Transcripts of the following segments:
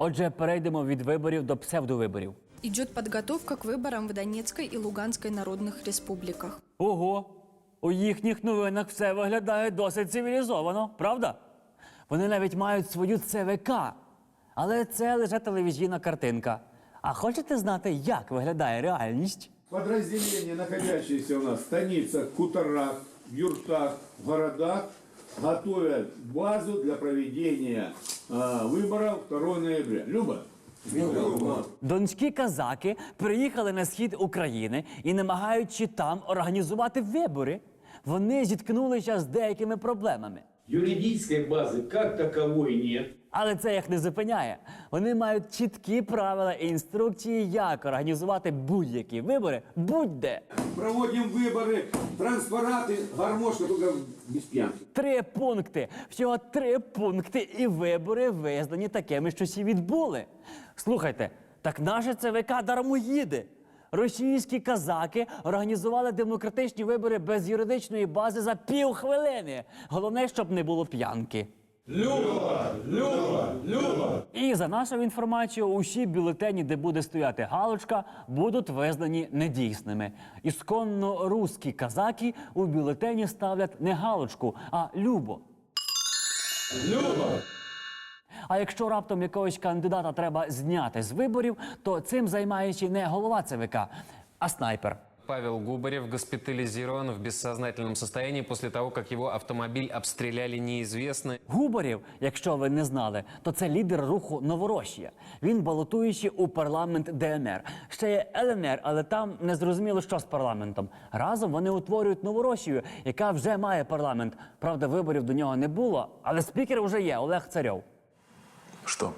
Отже, перейдемо від виборів до псевдовиборів. Идет подготовка к выборам в Донецкой и Луганской народных республиках. Ого, у їхніх новинах все виглядає досить цивілізовано, правда? Вони навіть мають свою ЦВК. Але це лише телевізійна картинка. А хочете знати, як виглядає реальність? Подразделения, находящиеся у нас в станицах, хуторах, юртах, городах, готовят базу для проведения э, выборов 2 ноября. Люба? Донські казаки приїхали на схід України і намагаючи там організувати вибори, вони зіткнулися з деякими проблемами Юридической базы как таковой нет. Але це їх не зупиняє. Вони мають чіткі правила і інструкції, як організувати будь-які вибори будь-де. Проводим выборы, транспараты, гармошка, только без пьянки. Три пункти. Всього три пункти, і вибори визнані такими, що всі відбули. Слухайте, так наше ЦВК дармоїди. Російські казаки організували демократичні вибори без юридичної бази за півхвилини. Головне, щоб не було п'янки. І за нашу інформацію, усі бюлетені, де буде стояти галочка, будуть визнані недійсними. Ісконно русські казаки у бюлетені ставлять не галочку, а любо. А якщо раптом якогось кандидата треба зняти з виборів, то цим займається не голова ЦВК, а снайпер. Павел Губарев госпитализирован в бессознательном состоянии после того, как его автомобиль обстреляли неизвестные. Губарєв, якщо ви не знали, то це лідер руху Новоросія. Він балотуючий у парламент ДНР. Ще є ЛНР, але там не зрозуміло, що з парламентом. Разом вони утворюють Новоросію, яка вже має парламент. Правда, виборів до нього не було, але спікер вже є Олег Царьов. Что?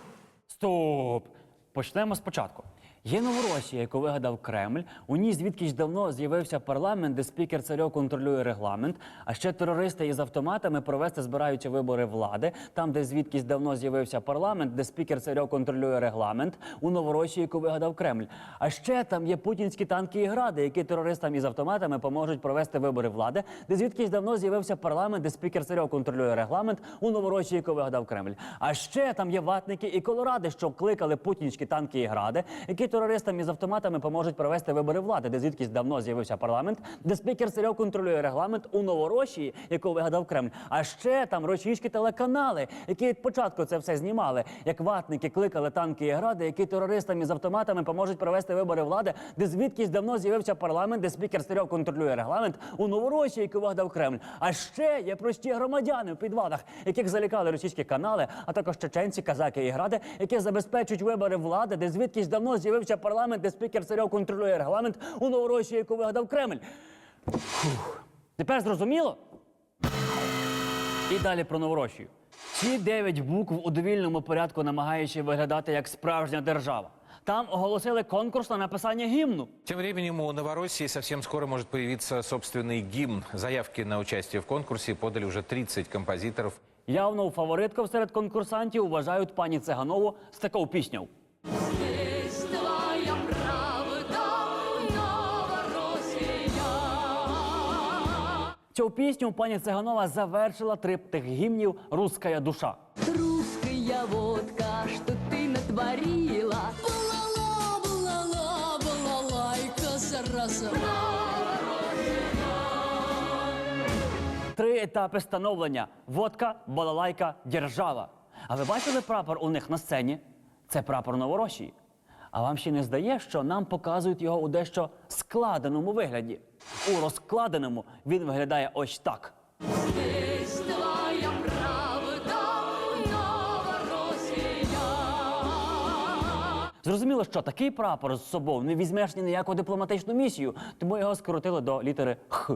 Стоп! Почнемо спочатку. Є Новоросія, яку вигадав Кремль. У ній звідкись давно з'явився парламент, де спікер царьов контролює регламент. А ще терористи із автоматами провести збираються вибори влади. Там, де звідкись давно з'явився парламент, де спікер царьов контролює регламент. У Новоросії, яку вигадав Кремль. А ще там є путінські танки і гради, які терористам із автоматами поможуть провести вибори влади, де звідкись давно з'явився парламент, де спікер царьов контролює регламент. У Новоросії, яку вигадав Кремль. А ще там є ватники і колоради, що кликали путінські танки і гради, які терористам із автоматами поможуть провести вибори влади, де звідкись давно з'явився парламент, де спікер Царьов контролює регламент у Новоросії, яку вигадав Кремль. А ще там російські телеканали, які від початку це все знімали, як ватники кликали танки і гради, які терористам із автоматами поможуть провести вибори влади, де звідкись давно з'явився парламент, де спікер Царьов контролює регламент у Новоросії, яку вигадав Кремль. А ще є прості громадяни в підвалах, яких залякали російські канали, а також чеченці, казаки і гради, які забезпечують вибори влади, де звідкись давно з'явився парламент, де спікер Царьов контролює регламент у Новоросії, яку вигадав Кремль. Фух. Тепер зрозуміло? І далі про Новоросію. Ці дев'ять букв у довільному порядку намагаючи виглядати як справжня держава. Там оголосили конкурс на написання гімну. Тем временем у Новороссии совсем скоро может появиться собственный гимн. Заявки на участие в конкурсе подали уже 30 композиторов. Явно фавориткою серед конкурсантів вважають пані Циганову з такою піснею. Цю пісню пані Циганова завершила триптих гімнів Руская душа. Русская водка, что ты натворила. Булала, булала, балалайка, зараза. Три етапи становлення: водка, балалайка, держава. А ви бачили прапор у них на сцені? Це прапор Новоросії. А вам ще не здає, що нам показують його у дещо складеному вигляді? У розкладеному він виглядає ось так. Зрозуміло, що такий прапор з собою не візьмеш ні на яку дипломатичну місію, тому його скоротили до літери Х.